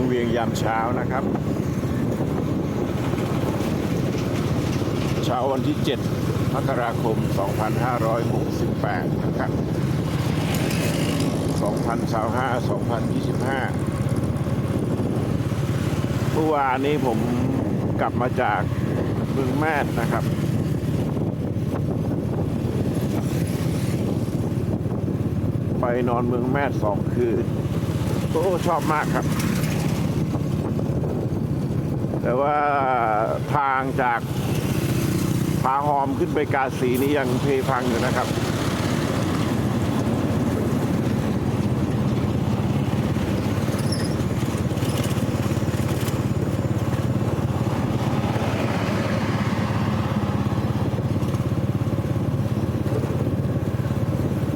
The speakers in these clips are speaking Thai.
งเวียงยามเช้านะครับ เช้าวันที่ 7 มกราคม 2568 นะครับ 2025 2025เมื่อวานนี้ผมกลับมาจากเมืองแม่นะครับไปนอนเมืองแม่สองคืน โอ้ ชอบมากครับ แต่ว่าทางจากพาหอมขึ้นไปกาสีนี่ยังเพพังอยู่นะครับ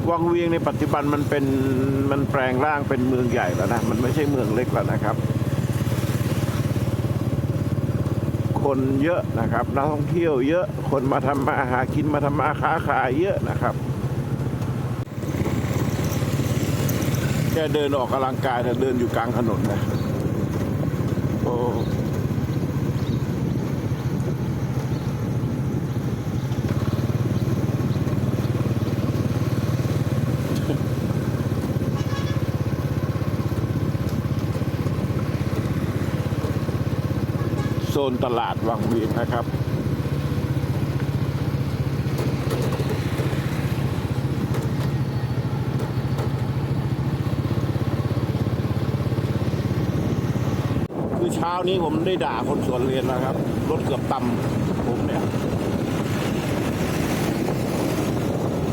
วังเวียงในปัจจุบันมันเป็นมันแปลงร่างเป็นเมืองใหญ่แล้วนะ มันไม่ใช่เมืองเล็กแล้วนะครับ คนเยอะนะครับนักท่องเที่ยวเยอะคนมาทำมาหากินมาทำมาค้าขายเยอะนะครับแค่เดินออกกำลังกายแต่เดินอยู่กลางถนนนะ โซนตลาดวังเวียงนะครับคือเช้านี้ผมได้ด่าคนสวนเรียนนะครับ รถเกือบต่ำผมเนี่ย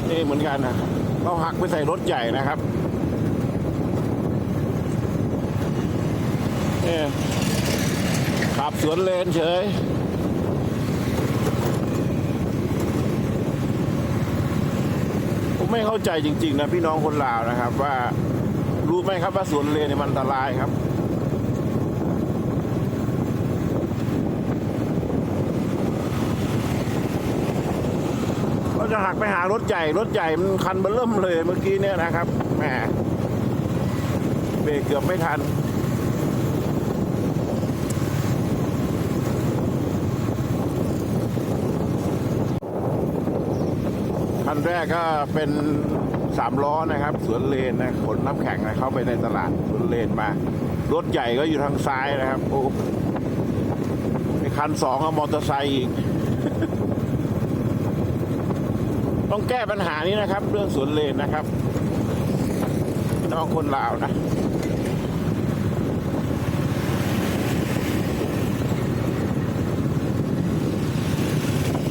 นี่เหมือนกันนะเราหักไปใส่รถใหญ่นะครับเนี่ย ขับสวนเลนเฉยผมไม่เข้าใจจริง ๆ นะพี่น้องคนลาวนะครับ ว่ารู้ไหมครับว่าสวนเลนเนี่ยมันอันตรายครับก็จะหักไปหารถใหญ่รถใหญ่มันคันเบอร์เริ่มเลยเมื่อกี้เนี่ยนะครับแหมเบรกเกือบไม่ทัน คันแรกก็เป็นสามล้อนะครับสวนเลนนะขนน้ำแข็งนะเข้าไปในตลาดสวนเลนมา รถใหญ่ก็อยู่ทางซ้ายนะครับโอ้คันสองก็มอเตอร์ไซค์อีก ต้องแก้ปัญหานี้นะครับ เรื่องสวนเลนนะครับน้องคนลาวนะ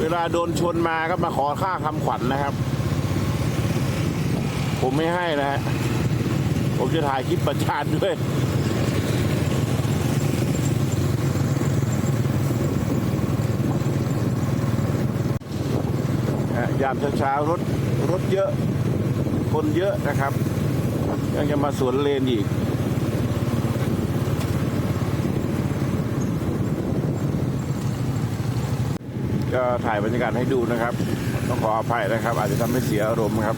เวลาโดนชนมาก็มาขอค่าคำขวัญนะครับ ผมไม่ให้นะฮะผมจะถ่ายคลิปประจานด้วยอะยามเช้าๆรถรถเยอะ คนเยอะนะครับ ยังจะมาสวนเลนอีก ก็ถ่ายบรรยากาศให้ดูนะครับ ต้องขออภัยนะครับ อาจจะทำให้เสียอารมณ์ครับ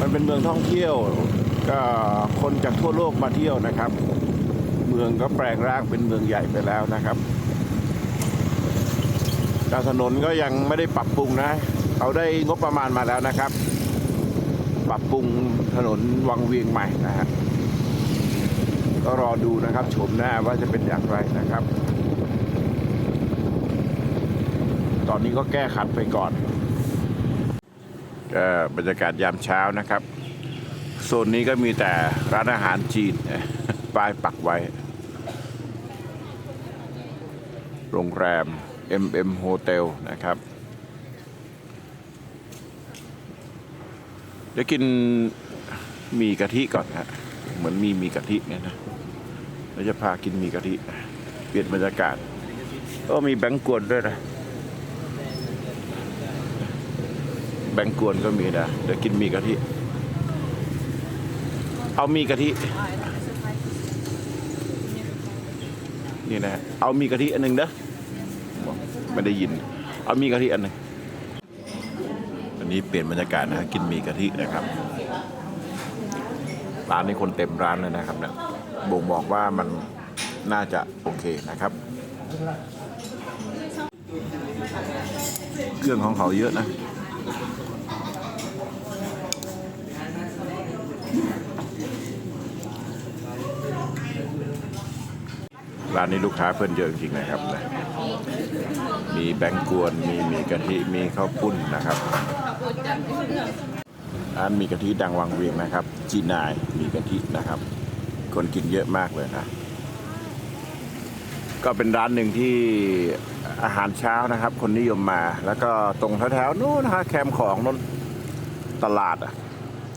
มันเป็นเมืองท่องเที่ยวก็ คนจากทั่วโลกมาเที่ยวนะครับ เมืองก็แปลงร่างเป็นเมืองใหญ่ไปแล้วนะครับแต่ถนนก็ยังไม่ได้ปรับปรุงนะเขาได้งบประมาณมาแล้วนะครับ ปรับปรุงถนนวังเวียงใหม่นะฮะก็รอดูนะครับชมหน้าว่าจะเป็นอย่างไรนะครับ ตอนนี้ก็แก้ขัดไปก่อนก็บรรยากาศยามเช้านะครับ โซนนี้ก็มีแต่ร้านอาหารจีนป้ายปักไว้ โรงแรม MM Hotel นะครับ เดี๋ยวกินมีกะทิก่อนฮะเหมือนมีมีกะทิเนี่ยนะเราจะพากินมีกะทิ เปลี่ยนบรรยากาศ ก็มีแบงก์กวนด้วยนะแบงกวนก็มีนะเดี๋ยวกินมีกะทิ เอามีกะทิ นี่นะฮะเอามีกะทิอันหนึ่งเด้อไม่ได้ยิน เอามีกะทิอันหนึ่งอันนี้เปลี่ยนบรรยากาศนะฮะกินมีกะทินะครับร้านนี้คนเต็มร้านเลยนะครับเนี่ยบ่งบอกว่ามันน่าจะโอเคนะครับ เครื่องของเขาเยอะนะ ร้านนี้ลูกค้าเพิ่นเยอะจริงๆนะครับนะมีแบงกวนมีมีกะทิมีข้าวปุ้นนะครับร้านมีกะทิดังวังเวียงนะครับ จีนายมีกะทินะครับ คนกินเยอะมากเลยนะ ก็เป็นร้านหนึ่งที่อาหารเช้านะครับ คนนิยมมา แล้วก็ตรงแถวๆนู้นนะฮะแคมของนนตลาดอะ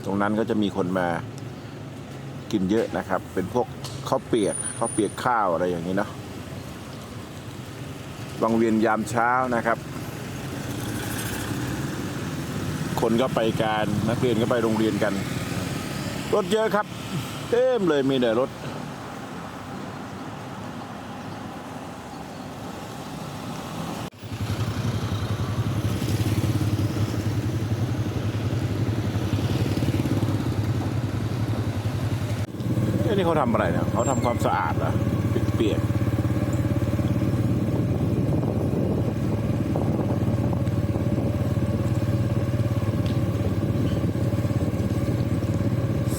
ตรงนั้นก็จะมีคนมากินเยอะนะครับ เป็นพวก ข้าวเปียกข้าวเปียกข้าวอะไรอย่างนี้เนาะวังเวียนยามเช้านะครับ คนก็ไปการนักเรียนก็ไปโรงเรียนกัน รถเยอะครับ เต็มเลยมีแต่รถ เอ้ยนี่เขา ทำอะไรเนี่ยเขาทำความสะอาดเหรอเปียก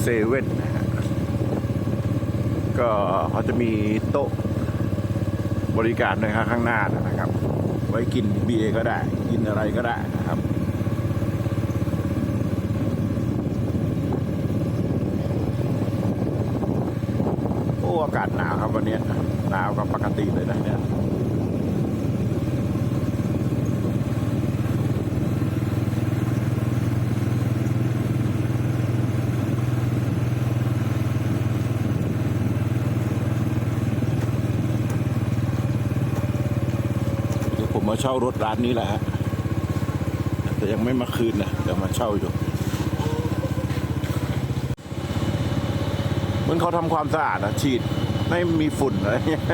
เซเว่นนะฮะก็เขาจะมีโต๊ะบริการด้วยครับข้างหน้านะครับ ไว้กินเบียร์ก็ได้ กินอะไรก็ได้นะครับ อากาศหนาวครับวันนี้หนาวกว่าปกติเลยนะเนี่ยเดี๋ยวผมมาเช่ารถร้านนี้แหละฮะแต่ยังไม่มาคืนนะเดี๋ยวมาเช่าอยู่ เห มือนเขาทำความสะอาดอะฉีดไม่มีฝุ่นอะไรเงี้ย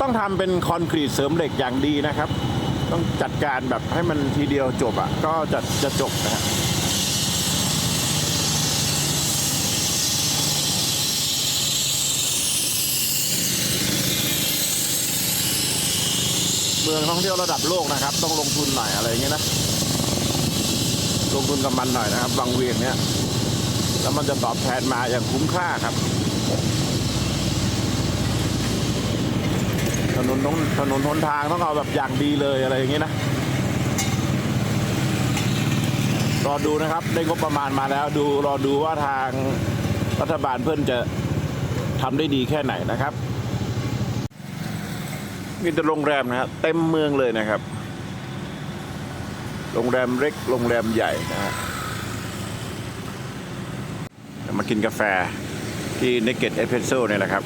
ต้องทำเป็นคอนกรีตเสริมเหล็กอย่างดีนะครับ ต้องจัดการแบบให้มันทีเดียวจบอะก็จะจะจบนะฮะเมืองท่องเที่ยวระดับโลกนะครับ ต้องลงทุนหน่อยอะไรอย่างเงี้ยนะ งทุนกับมันหน่อยนะครับบางเวียงเนี้ยแล้วมันจะตอบแทนมาอย่างคุ้มค่าครับ ถนนถนนหนทางต้องเอาแบบอย่างดีเลยอะไรอย่างเงี้ยนะรอดูนะครับได้งบประมาณมาแล้วดูรอดูว่าทางรัฐบาลเพื่อนจะทำได้ดีแค่ไหนนะครับ มีแต่โรงแรมนะฮะเต็มเมืองเลยนะครับ โรงแรมเล็กโรงแรมใหญ่นะฮะมากินกาแฟที่เนเกตเอสเพรสโซ่เนี่ยแหละครับ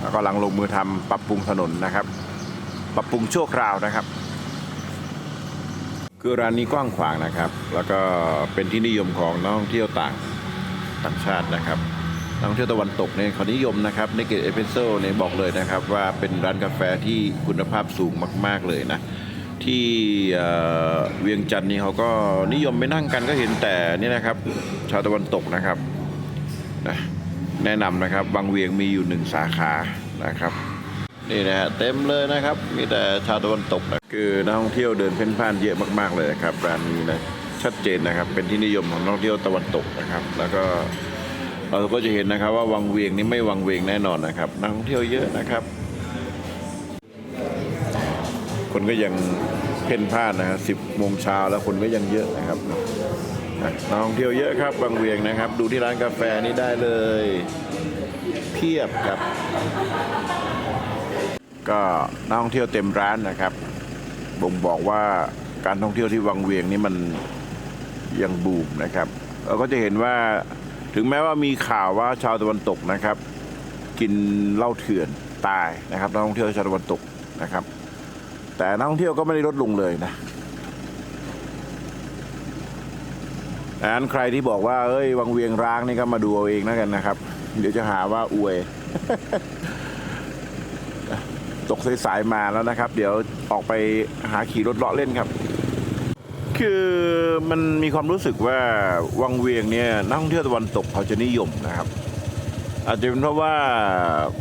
แล้วก็กำลังลงมือทำปรับปรุงถนนนะครับ ปรับปรุงชั่วคราวนะครับ คือร้านนี้กว้างขวางนะครับ แล้วก็เป็นที่นิยมของนักท่องเที่ยวต่าง ต่างชาตินะครับนักท่องเที่ยวตะวันตกเนี่ยเขานิยมนะครับในเกตเอเปรสโซ่เนี่ยบอกเลยนะครับ ว่าเป็นร้านกาแฟที่คุณภาพสูงมาก ๆเลยนะที่เอ่อเวียงจันทร์นี่เขาก็นิยมไปนั่งกันก็เห็นแต่นี่นะครับ ชาวตะวันตกนะครับนะแนะนำนะครับบางเวียงมีอยู่หนึ่งสาขานะครับนี่นะฮะเต็มเลยนะครับ มีแต่ชาวตะวันตกนะคือนักท่องเที่ยวเดินเพ่นพ่านเยอะมาก ๆเลยครับร้านนี้นะ ชัดเจนนะครับ เป็นที่นิยมของนักท่องเที่ยวตะวันตกนะครับ แล้วก็เราก็จะเห็นนะครับ ว่าวังเวียงนี่ไม่วังเวียงแน่นอนนะครับนักท่องเที่ยวเยอะนะครับ คนก็ยังเพ่นพ่านนะฮะสิบโมงเช้าแล้วคนก็ยังเยอะนะครับนักท่องเที่ยวเยอะครับบางเวียงนะครับ ดูที่ร้านกาแฟนี่ได้เลย เพียบครับ ก็นักท่องเที่ยวเต็มร้านนะครับบ่งบอกว่าการท่องเที่ยวที่วังเวียงนี่มัน ยังบูมนะครับเราก็จะเห็นว่าถึงแม้ว่ามีข่าวว่าชาวตะวันตกนะครับ กินเหล้าเถื่อนตายนะครับนักท่องเที่ยวชาวตะวันตกนะครับ แต่นักท่องเที่ยวก็ไม่ได้ลดลงเลยนะดังนั้นใครที่บอกว่าเอ้ยวังเวียงร้างนี่ก็มาดูเอาเองนะกันนะครับ เดี๋ยวจะหาว่าอวย ตกสายๆมาแล้วนะครับ เดี๋ยวออกไปหาขี่รถเลาะเล่นครับ คือมันมีความรู้สึกว่าวังเวียงเนี่ยนักท่องเที่ยวตะวันตกเขาจะนิยมนะครับ อาจจะเป็นเพราะว่า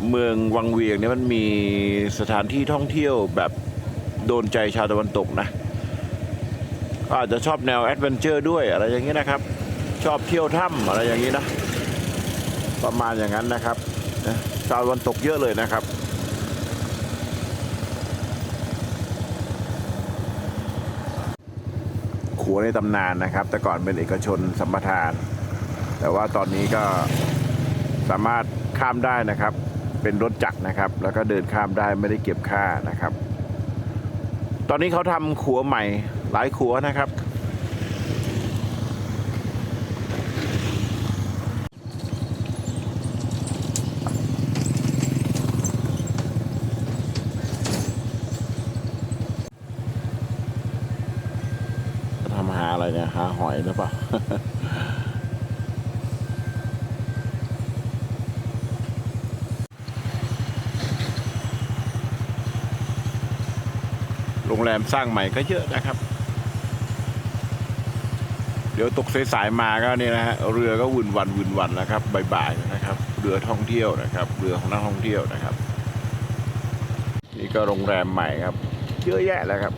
เมืองวังเวียงเนี่ยมันมีสถานที่ท่องเที่ยวแบบโดนใจชาวตะวันตกนะก็อาจจะชอบแนวแอดเวนเจอร์ด้วยอะไรอย่างนี้นะครับ ชอบเที่ยวถ้ำอะไรอย่างนี้นะ ประมาณอย่างนั้นนะครับชาวตะวันตกเยอะเลยนะครับ ขัวในตำนานนะครับ แต่ก่อนเป็นเอกชนสัมปทาน แต่ว่าตอนนี้ก็สามารถข้ามได้นะครับ เป็นรถจักรนะครับ แล้วก็เดินข้ามได้ไม่ได้เก็บค่านะครับ ตอนนี้เขาทำขัวใหม่หลายขัวนะครับ ทำหา อะไรเนี่ย หาหอยหรือเปล่าโรงแรมสร้างใหม่ก็เยอะนะครับ เดี๋ยวตกสายๆมาก็เนี่ยนะฮะเรือก็วุ่นวันวุ่นวันนะครับบ่ายๆนะครับ เรือท่องเที่ยวนะครับ เรือของนักท่องเที่ยวนะครับ นี่ก็โรงแรมใหม่ครับ เยอะแยะแล้วครับ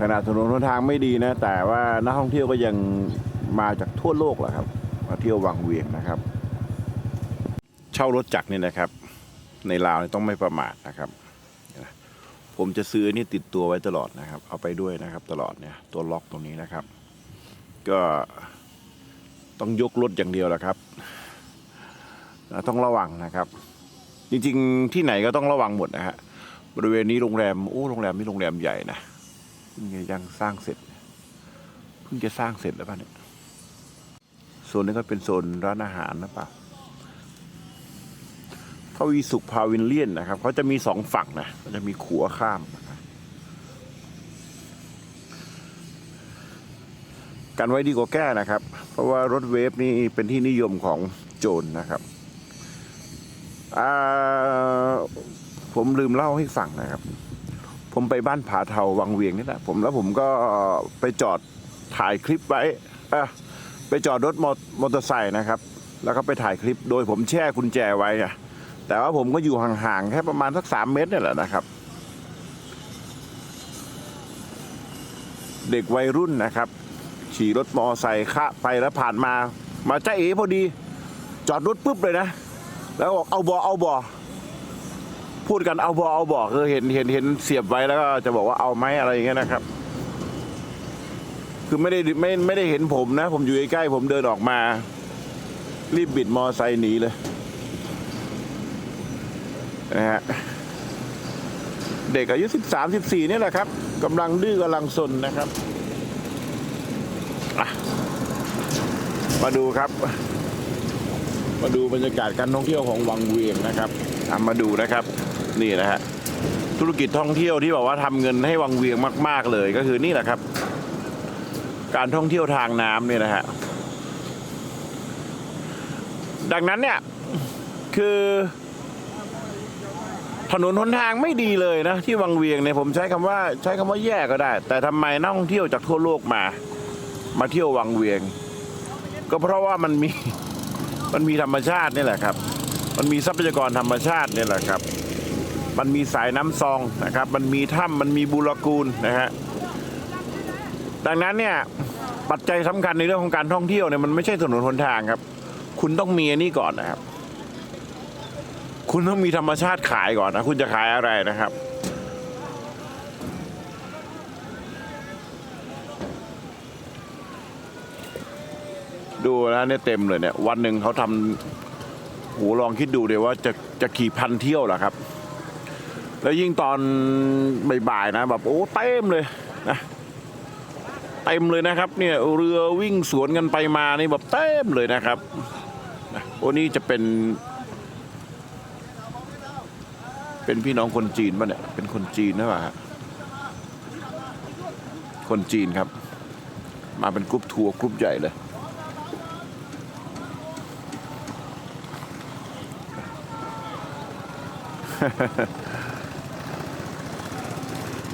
ขนาดถนนหนทางไม่ดีนะ แต่ว่านักท่องเที่ยวก็ยังมาจากทั่วโลกแหละครับ มาเที่ยววังเวียงนะครับ เช่ารถจักรนี่นะครับ ในลาวต้องไม่ประมาทนะครับผมจะซื้อนี่ติดตัวไว้ตลอดนะครับ เอาไปด้วยนะครับ ตลอดเนี่ยตัวล็อกตรงนี้นะครับ ก็ต้องยกรถอย่างเดียวแหละครับ ต้องระวังนะครับ จริงๆที่ไหนก็ต้องระวังหมดนะฮะบริเวณนี้โรงแรมโอ้โรงแรมนี่โรงแรมใหญ่นะ เพิ่งจะยังสร้างเสร็จ เพิ่งจะสร้างเสร็จแล้วป่ะเนี่ยโซนนี้ก็เป็นโซนร้านอาหารนะป่ะพวีสุขพาวินเลียนนะครับเขาจะมีสองฝั่งนะเขาจะมีขัวข้ามนะครับกันไว้ดีกว่าแก้นะครับ เพราะว่ารถเวฟนี่เป็นที่นิยมของโจรนะครับ ผมลืมเล่าให้ฟังนะครับ ผมไปบ้านผาเทาวังเวียงนี่แหละผมแล้วผมก็ไปจอดถ่ายคลิปไว้อ่อไปจอดรถมอเตอร์ไซค์นะครับ แล้วก็ไปถ่ายคลิปโดยผมแช่กุญแจไว้อะแต่ว่าผมก็อยู่ห่างๆแค่ประมาณสักสามเมตรนี่แหละนะครับ เด็กวัยรุ่นนะครับ ขี่รถมอเตอร์ไซค์ข้าไปแล้วผ่านมา มาจ้าเอ๋พอดี จอดรถปุ๊บเลยนะ แล้วบอกเอาบอเอาบอ พูดกันเอาบอเอาบอคือเห็นเห็นเห็นเสียบไว้แล้วก็จะบอกว่าเอาไหมอะไรอย่างเงี้ยนะครับ คือไม่ได้ไม่ไม่ได้เห็นผมนะ ผมอยู่ใกล้ๆผมเดินออกมา รีบบิดมอไซค์หนีเลยนะฮะเด็กอายุสิบสามสิบสี่นี่แหละครับกำลังดื้อกำลังซนนะครับมาดูครับ มาดูบรรยากาศการท่องเที่ยวของวังเวียงนะครับมาดูนะครับ นี่นะฮะธุรกิจท่องเที่ยวที่บอกว่าทำเงินให้วังเวียงมาก ๆ เลยก็คือนี่แหละครับ การท่องเที่ยวทางน้ำเนี่ยนะฮะดังนั้นเนี่ยคือถนนหนทางไม่ดีเลยนะ ที่วังเวียงเนี่ยผมใช้คำว่าใช้คำว่าแย่ก็ได้ แต่ทำไมนักท่องเที่ยวจากทั่วโลกมา มาเที่ยววังเวียง ก็เพราะว่ามันมีมันมีธรรมชาตินี่แหละครับ มันมีทรัพยากรธรรมชาตินี่แหละครับ มันมีสายน้ำซองนะครับ มันมีถ้ำมันมีบูรกูลนะฮะดังนั้นเนี่ยปัจจัยสำคัญในเรื่องของการท่องเที่ยวเนี่ยมันไม่ใช่ถนนหนทางครับ คุณต้องมีอันนี้ก่อนนะครับ คุณต้องมีธรรมชาติขายก่อนนะ คุณจะขายอะไรนะครับ ดูนะเนี่ยเต็มเลยเนี่ย วันหนึ่งเขาทำโหลองคิดดูเดี๋ยวว่าจะจะขี่พันเที่ยวหรอครับ แล้วยิ่งตอนบ่ายๆนะแบบโอ้เต็มเลยนะเต็มเลยนะครับ เนี่ยเรือวิ่งสวนกันไปมานี่แบบเต็มเลยนะครับนะโอ้นี่จะเป็น เป็นพี่น้องคนจีนป่ะเนี่ยเป็นคนจีนนะวะคนจีนครับ มาเป็นกรุ๊ปทัวร์กรุ๊ปใหญ่เลย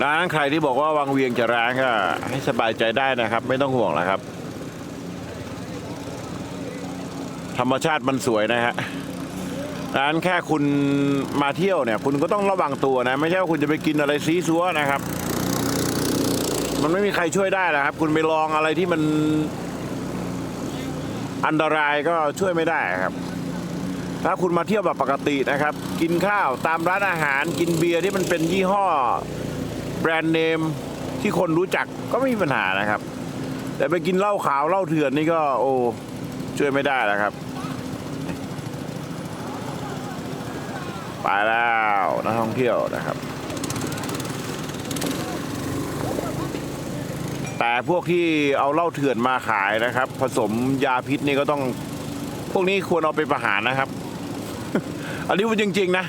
ดังนั้นใครที่บอกว่าวังเวียงจะร้างก็ให้สบายใจได้นะครับ ไม่ต้องห่วงแล้วครับ ธรรมชาติมันสวยนะฮะดังนั้นแค่คุณมาเที่ยวเนี่ย คุณก็ต้องระวังตัวนะ ไม่ใช่ว่าคุณจะไปกินอะไรซีซัวนะครับ มันไม่มีใครช่วยได้นะครับ คุณไปลองอะไรที่มันอันตรายก็ช่วยไม่ได้ครับ ถ้าคุณมาเที่ยวแบบปกตินะครับ กินข้าวตามร้านอาหารกินเบียร์ที่มันเป็นยี่ห้อ แบรนด์เนมที่คนรู้จักก็ไม่มีปัญหานะครับ แต่ไปกินเหล้าขาวเหล้าเถื่อนนี่ก็โอ้ช่วยไม่ได้แล้วครับ ไปแล้วนักท่องเที่ยวนะครับ แต่พวกที่เอาเหล้าเถื่อนมาขายนะครับ ผสมยาพิษนี่ก็ต้อง พวกนี้ควรเอาไปประหารนะครับ อันนี้พูดจริง ๆ นะ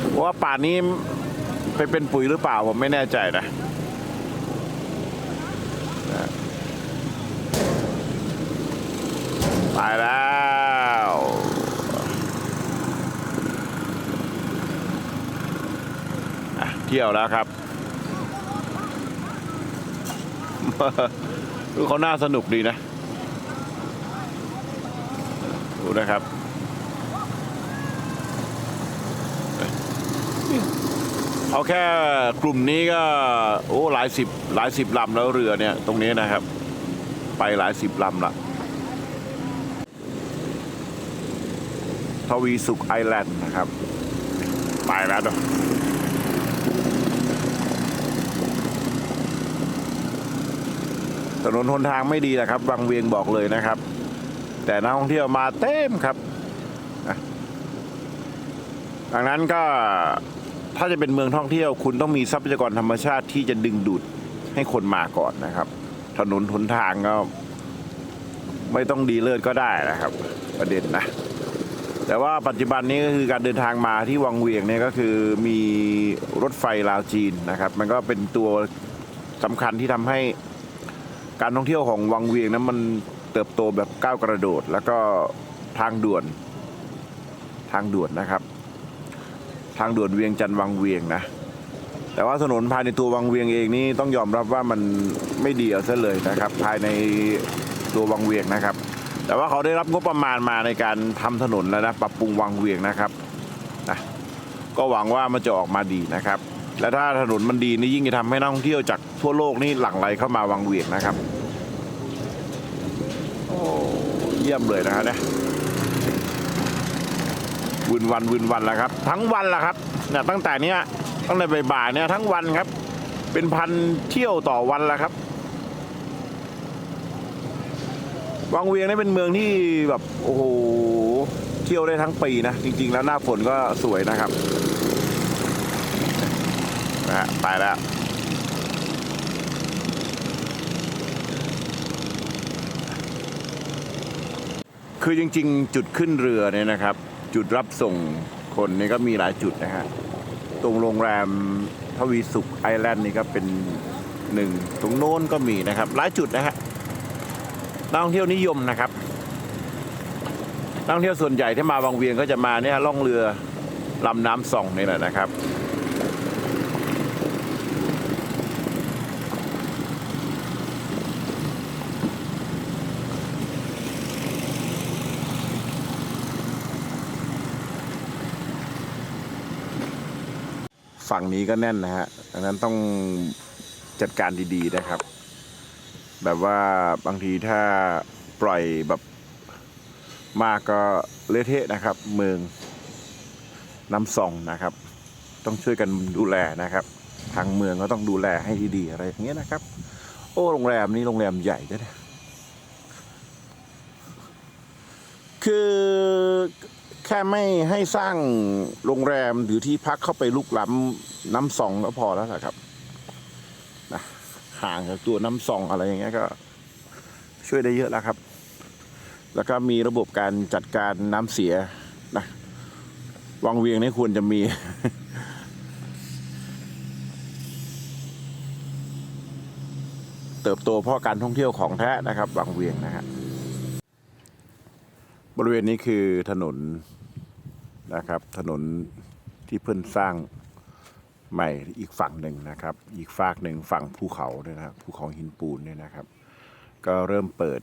เพราะ ว่าป่านนี้ไปเป็นปุ๋ยหรือเปล่าผมไม่แน่ใจนะไปแล้วเที่ยวแล้วครับดูเขาน่าสนุกดีนะ ดูนะครับ เอาแค่กลุ่มนี้ก็โอ้หลายสิบหลายสิบลำแล้วเรือเนี่ย ตรงนี้นะครับ ไปหลายสิบลำละทวีสุขไอแลนด์นะครับ ไปแล้วเนอะถนนหนทางไม่ดีนะครับวังเวียงบอกเลยนะครับ แต่นักท่องเที่ยวมาเต็มครับดังนั้นก็ ถ้าจะเป็นเมืองท่องเที่ยว คุณต้องมีทรัพยากรธรรมชาติที่จะดึงดูดให้คนมาก่อนนะครับ ถนนหนทางก็ไม่ต้องดีเลิศก็ได้นะครับ ประเด็นนะ แต่ว่าปัจจุบันนี้ก็คือการเดินทางมาที่วังเวียงเนี่ยก็คือมีรถไฟลาวจีนนะครับ มันก็เป็นตัวสำคัญที่ทำให้การท่องเที่ยวของวังเวียงนั้นมันเติบโตแบบก้าวกระโดด แล้วก็ทางด่วนทางด่วนนะครับ ทางด่วนเวียงจันทร์วังเวียงนะ แต่ว่าถนนภายในตัววังเวียงเองนี่ต้องยอมรับว่ามันไม่ดีเอาซะเลยนะครับ ภายในตัววังเวียงนะครับ แต่ว่าเขาได้รับงบประมาณมาในการทำถนนแล้วนะปรับปรุงวังเวียงนะครับนะก็หวังว่ามันจะออกมาดีนะครับ และถ้าถนนมันดีนี่ยิ่งจะทำให้นักท่องเที่ยวจากทั่วโลกนี่หลั่งไหลเข้ามาวังเวียงนะครับโอ้เยี่ยมเลยนะฮะเนี่ย วินวันวินวันแล้วครับ ทั้งวันละครับเนี่ยตั้งแต่เนี้ยตั้งแต่บ่ายๆเนี่ยทั้งวันครับ เป็นพันเที่ยวต่อวันแล้วครับวังเวียงนี่เป็นเมืองที่แบบโอ้โหเที่ยวได้ทั้งปีนะ จริง ๆ แล้วหน้าฝนก็สวยนะครับนะฮะไปแล้วคือจริง ๆ จุดขึ้นเรือเนี่ยนะครับ จุดรับส่งคนนี่ก็มีหลายจุดนะฮะ ตรงโรงแรมทวีสุขไอแลนด์นี่ก็เป็นหนึ่งตรงโน้นก็มีนะครับ หลายจุดนะฮะนักท่องเที่ยวนิยมนะครับนักท่องเที่ยวส่วนใหญ่ที่มาบางเวียงก็จะมาเนี่ยล่องเรือลำน้ำส่องนี่แหละนะครับ ฝั่งนี้ก็แน่นนะฮะดังนั้นต้องจัดการดีๆนะครับ แบบว่าบางทีถ้าปล่อยแบบมากก็เละเทะนะครับ เมืองน้ำส่องนะครับ ต้องช่วยกันดูแลนะครับ ทางเมืองก็ต้องดูแลให้ดีๆอะไรอย่างเงี้ยนะครับ โอ้โรงแรมนี้โรงแรมใหญ่ด้วยนะคือ แค่ไม่ให้สร้างโรงแรมหรือที่พักเข้าไปลุกล้ำน้ำส่องก็พอแล้วล่ะครับนะห่างจากตัวน้ำซองอะไรอย่างเงี้ยก็ ช่วยได้เยอะแล้วครับ แล้วก็มีระบบการจัดการน้ำเสียนะวังเวียงนี่ควรจะมีเติบโตเพราะการท่องเที่ยวของแท้นะครับวังเวียงนะฮะ บริเวณนี้คือถนนนะครับ ถนนที่เพิ่นสร้างใหม่อีกฝั่งหนึ่งนะครับ อีกฝากหนึ่งฝั่งภูเขาเนี่ยนะครับภูเขาหินปูนเนี่ยนะครับ ก็เริ่มเปิด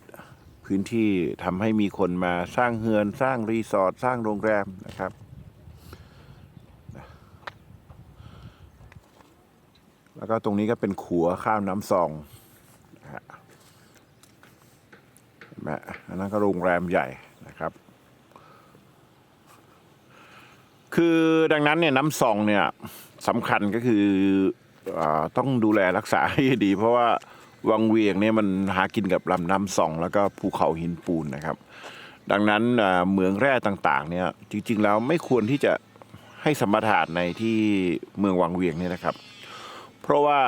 พื้นที่ทำให้มีคนมาสร้างเฮือนสร้างรีสอร์ทสร้างโรงแรมนะครับแล้วก็ตรงนี้ก็เป็นขัวข้าวน้ำซองนะฮะอันนั้นก็โรงแรมใหญ่นะ คือดังนั้นเนี่ยน้ำซองเนี่ยสำคัญก็คืออาต้องดูแลรักษาให้ดี เพราะว่าวังเวียงเนี่ยมันหากินกับลำน้ำซอง แล้วก็ภูเขาหินปูนนะครับ ดังนั้นอ่าเหมืองแร่ต่างๆเนี่ยจริงๆแล้วไม่ควรที่จะให้สัมปทานในที่เมืองวังเวียงเนี่ยนะครับ เพราะว่า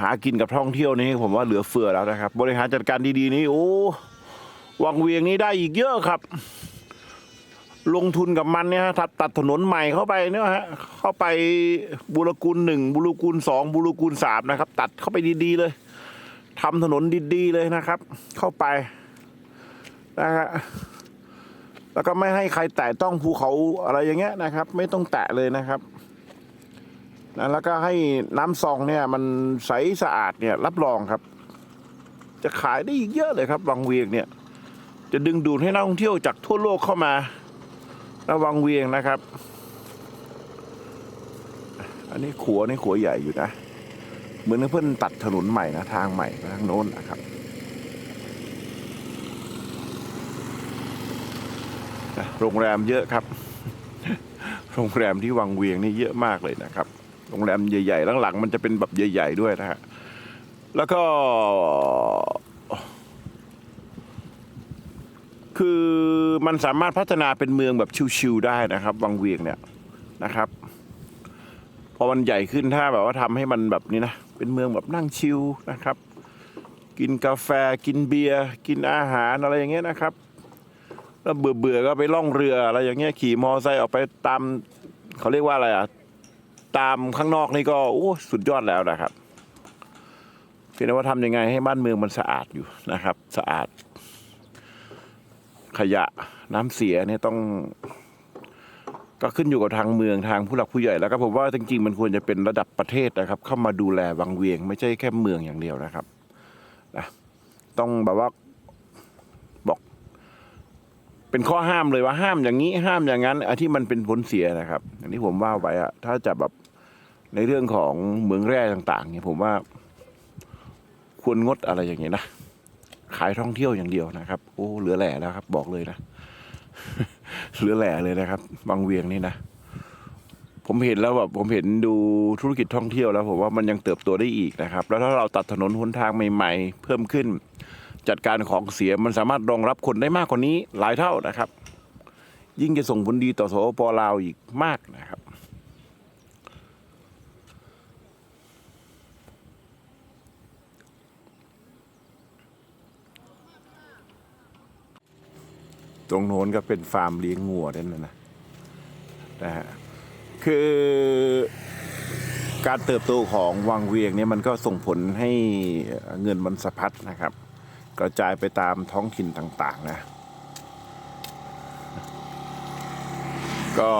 หากินกับท่องเที่ยวนี่ผมว่าเหลือเฟือแล้วนะครับ บริหารจัดการดีๆนี่โอ้วังเวียงนี่ได้อีกเยอะครับ ลงทุนกับมันเนี่ยฮะตัดตัดถนนใหม่เข้าไปเนี่ยฮะเข้าไปบุรกุลหนึ่งบุรกุลสองบุรกุลสามนะครับ ตัดเข้าไปดีๆเลยทำถนนดีๆเลยนะครับ เข้าไปนะฮะแล้วก็ไม่ให้ใครแตะต้องภูเขาอะไรอย่างเงี้ยนะครับ ไม่ต้องแตะเลยนะครับนะแล้วก็ให้น้ำซองเนี่ย มันใสสะอาดเนี่ย รับรองครับ จะขายได้อีกเยอะเลยครับวังเวียงเนี่ย จะดึงดูดให้นักท่องเที่ยวจากทั่วโลกเข้ามา ระวังเวียงนะครับ อันนี้ขัวนี่ขัวใหญ่อยู่นะ เหมือนเพื่อนตัดถนนใหม่นะ ทางใหม่ทางโน้นนะครับโรงแรมเยอะครับ โรงแรมที่วังเวียงนี่เยอะมากเลยนะครับ โรงแรมใหญ่ๆหลังๆมันจะเป็นแบบใหญ่ ๆด้วยนะฮะ แล้วก็ คือมันสามารถพัฒนาเป็นเมืองแบบชิวๆได้นะครับ วังเวียงเนี่ยนะครับ พอมันใหญ่ขึ้นถ้าแบบว่าทำให้มันแบบนี้นะ เป็นเมืองแบบนั่งชิลนะครับ กินกาแฟกินเบียร์กินอาหารอะไรอย่างเงี้ยนะครับแล้วเบื่อๆก็ไปล่องเรืออะไรอย่างเงี้ยขี่มอไซค์ออกไปตามเขาเรียกว่าอะไรอะตามข้างนอกนี่ก็โอ้สุดยอดแล้วนะครับเพียงแต่ว่าทำยังไงให้บ้านเมืองมันสะอาดอยู่นะครับ สะอาด ขยะน้ำเสียเนี่ยต้อง ก็ขึ้นอยู่กับทางเมืองทางผู้หลักผู้ใหญ่แล้วก็ผมว่าจริงๆมันควรจะเป็นระดับประเทศนะครับ เข้ามาดูแลวังเวียง ไม่ใช่แค่เมืองอย่างเดียวนะครับนะต้องแบบว่าบอก เป็นข้อห้ามเลยว่าห้ามอย่างนี้ห้ามอย่างนั้นอันที่มันเป็นผลเสียนะครับ อย่างที่ผมว่าไว้อะถ้าจะแบบในเรื่องของเมืองแร่ต่าง ๆ เนี่ยผมว่า ควรงดอะไรอย่างเงี้ยนะ ขายท่องเที่ยวอย่างเดียวนะครับโอ้เหลือแหล่แล้วครับ บอกเลยนะเหลือแหล่เลยนะครับ บางเวียงนี่นะผมเห็นแล้วแบบผมเห็นดูธุรกิจท่องเที่ยวแล้วผมว่ามันยังเติบโตได้อีกนะครับ แล้วถ้าเราตัดถนนหนทางใหม่ ๆ เพิ่มขึ้น จัดการของเสียมันสามารถรองรับคนได้มากกว่านี้หลายเท่านะครับ ยิ่งจะส่งผลดีต่อสปปลาวอีกมากนะครับ ตรงโน้นก็เป็นฟาร์มเลี้ยงงัวนั่นนะนะฮะคือการเติบโตของวังเวียงเนี่ยมันก็ส่งผลให้เงินมันสะพัดนะครับ กระจายไปตามท้องถิ่นต่างๆนะ ก็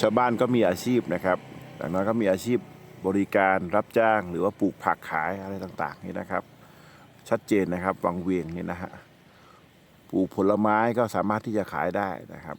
ชาวบ้านก็มีอาชีพนะครับอย่างน้อยก็มีอาชีพบริการรับจ้างหรือว่าปลูกผักขายอะไรต่างๆนี่นะครับ ชัดเจนนะครับวังเวียงนี่นะฮะ ปลูกผลไม้ก็สามารถที่จะขายได้นะครับ